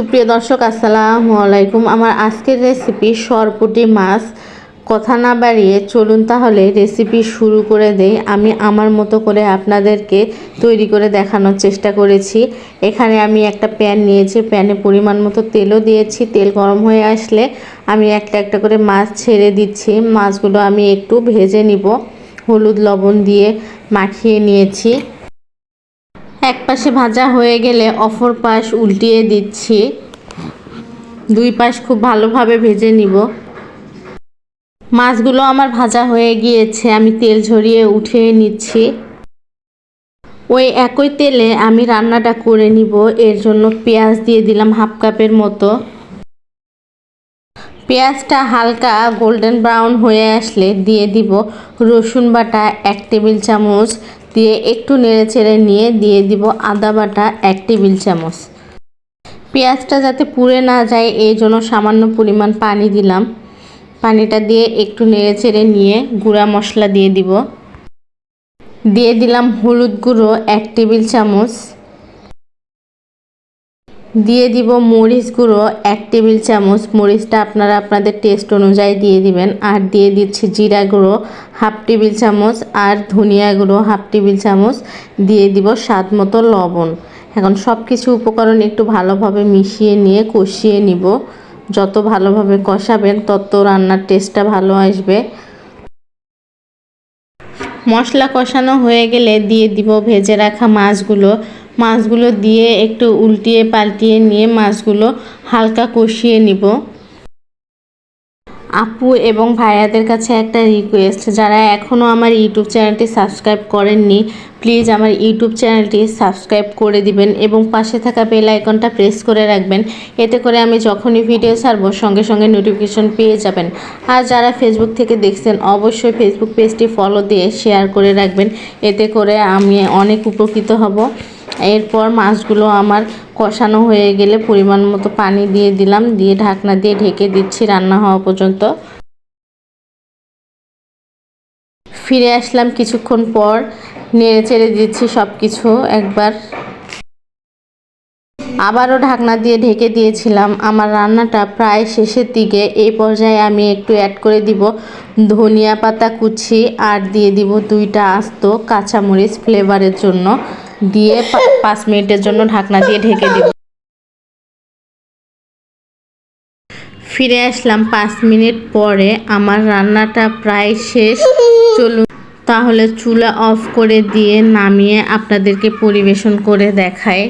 সুপ্রিয় দর্শক, আসসালামু আলাইকুম। আমার আজকের রেসিপি সরপুটি মাছ। কথা না বাড়িয়ে চলুন তাহলে রেসিপি শুরু করে দেই। আমি আমার মতো করে আপনাদেরকে তৈরি করে দেখানোর চেষ্টা করেছি। এখানে আমি একটা প্যান নিয়েছি। প্যানে পরিমাণ মতো তেলও দিয়েছি। তেল গরম হয়ে আসলে আমি একটা একটা করে মাছ ছেড়ে দিচ্ছি। মাছগুলো আমি একটু ভেজে নিব। হলুদ লবণ দিয়ে মাখিয়ে নিয়েছি। এক পাশে ভাজা হয়ে গেলে অপর পাশ উল্টিয়ে দিচ্ছি। দুই পাশ খুব ভালোভাবে ভেজে নিব। মাছগুলো আমার ভাজা হয়ে গিয়েছে, আমি তেল ঝরিয়ে উঠিয়ে নিচ্ছি। ওই একই তেলে আমি রান্নাটা করে নিব, এর জন্য পেঁয়াজ দিয়ে দিলাম হাফ কাপের মতো। পেঁয়াজটা হালকা গোল্ডেন ব্রাউন হয়ে আসলে দিয়ে দিব রসুন বাটা এক টেবিল চামচ দিয়ে একটু নেড়ে ছেড়ে নিয়ে দিয়ে দিব আদা বাটা এক টেবিল চামচ। পেঁয়াজটা যাতে পুড়ে না যায় এই জন্য সামান্য পরিমাণ পানি দিলাম। পানিটা দিয়ে একটু নেড়ে ছেড়ে নিয়ে গুঁড়া মশলা দিয়ে দিব। দিয়ে দিলাম হলুদ গুঁড়ো এক টেবিল চামচ। দিয়ে দিব মরিচ গুঁড়ো, এক টেবিল চামচ। মরিচটা আপনারা আপনাদের টেস্ট অনুযায়ী দিয়ে দিবেন। আর দিয়ে দিচ্ছি জিরা গুঁড়ো, হাফ টেবিল চামচ। আর ধনিয়া গুঁড়ো, হাফ টেবিল চামচ। দিয়ে দিব স্বাদ মতো লবণ। এখন সব কিছু উপকরণ একটু ভালোভাবে মিশিয়ে নিয়ে কষিয়ে নিব। যত ভালোভাবে কষাবেন, তত রান্নার টেস্টটা ভালো আসবে। মশলা কষানো হয়ে গেলে দিয়ে দিব ভেজে রাখা মাছগুলো। মাছগুলো দিয়ে একটু উল্টিয়ে পাল্টিয়ে নিয়ে মাছগুলো হালকা কষিয়ে নিব। আপু এবং ভাইয়াদের কাছে একটা রিকোয়েস্ট যারা এখনও আমার ইউটিউব চ্যানেলটি সাবস্ক্রাইব করেননি প্লিজ আমার ইউটিউব চ্যানেলটি সাবস্ক্রাইব করে দিবেন এবং পাশে থাকা বেল আইকনটা প্রেস করে রাখবেন, এতে করে আমি যখনই ভিডিও ছাড়বো সঙ্গে সঙ্গে নোটিফিকেশন পেয়ে যাবেন। আর যারা ফেসবুক থেকে দেখছেন, অবশ্যই ফেসবুক পেজটি ফলো দিয়ে শেয়ার করে রাখবেন, এতে করে আমি অনেক উপকৃত হব। এরপর মাছগুলো আমার কষানো হয়ে গেলে পরিমাণ মতো পানি দিয়ে দিলাম, দিয়ে ঢাকনা দিয়ে ঢেকে দিচ্ছি রান্না হওয়া পর্যন্ত। ফিরে আসলাম কিছুক্ষণ পর, নেড়ে চেড়ে দিচ্ছি সব কিছু একবার। আবারও ঢাকনা দিয়ে ঢেকে দিয়েছিলাম, আমার রান্নাটা প্রায় শেষের দিকে। এই পর্যায়ে আমি একটু অ্যাড করে দিব ধনিয়া পাতা কুচি আর দিয়ে দিব দুইটা আস্ত কাঁচামরিচ ফ্লেভারের জন্য। দিয়ে পাঁচ মিনিটের জন্য ঢাকনা দিয়ে ঢেকে দিব। ফিরে আসলাম পাঁচ মিনিট পরে। আমার রান্নাটা প্রায় শেষ। চলুন, তাহলে চুলা অফ করে দিয়ে নামিয়ে আপনাদেরকে পরিবেশন করে দেখায়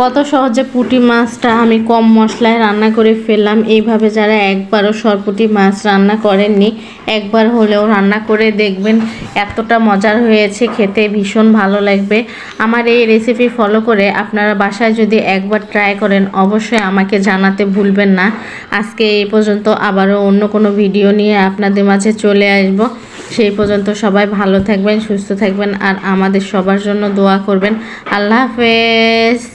কত সহজে পুঁটি মাছটা আমি কম মশলায় রান্না করে ফেললাম। এইভাবে যারা একবারও সরপুটি মাছ রান্না করেননি, একবার হলেও রান্না করে দেখবেন এতটা মজার হয়েছে, খেতে ভীষণ ভালো লাগবে। আমার এই রেসিপি ফলো করে আপনারা বাসায় যদি একবার ট্রাই করেন, অবশ্যই আমাকে জানাতে ভুলবেন না। আজকে এই পর্যন্ত আবারও অন্য কোনো ভিডিও নিয়ে আপনাদের মাঝে চলে আসব। সেই পর্যন্ত সবাই ভালো থাকবেন, সুস্থ থাকবেন, আর আমাদের সবার জন্য দোয়া করবেন। আল্লাহ হাফেজ।